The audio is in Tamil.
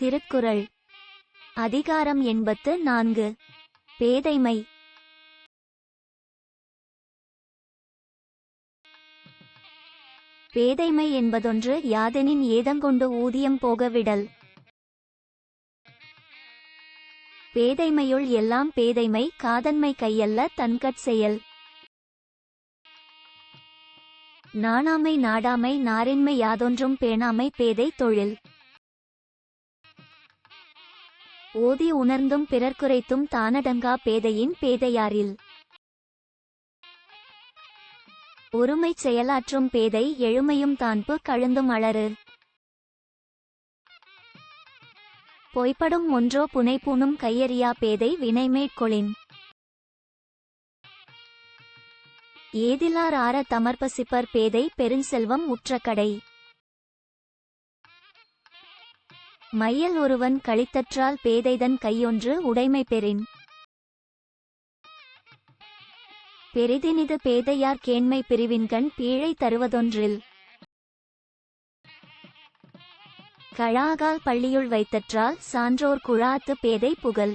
திருக்குறள். அதிகாரம் எண்பத்து நான்கு. பேதைமை. பேதைமை என்பதொன்று யாதெனின் ஏதங்கொண்டு ஊதியம் போகவிடல் பேதைமையுள் எல்லாம் பேதைமை காதன்மை கையல்ல தன்கட் செயல். நாணாமை நாடாமை நாரின்மை யாதொன்றும் பேணாமை பேதை தொழில். ஓதி உணர்ந்தும் பிறர்க்குரைத்தும் தானடங்கா பேதையின் பேதையாரில். ஒருமை செயலாற்றும் பேதை எழுமையும் தான்பு கழுந்தும் அலறு. பொய்ப்படும் ஒன்றோ புனைப்பூணும் கையறியா பேதை வினைமேற்கொளின் ஏதிலார் ஆற தமர்பசிப்பர் பேதை பெருஞ்செல்வம் உற்றக்கடை மையல் ஒருவன் கழித்தற்றால் பேதைதன் கையொன்று உடைமை பெறின். பெரிதினிது பேதையார் கேண்மை பிரிவின்கண் பீழை தருவதொன்றில். கழாகால் பள்ளியுள் வைத்தற்றால் சான்றோர் குழாத்து பேதை புகழ்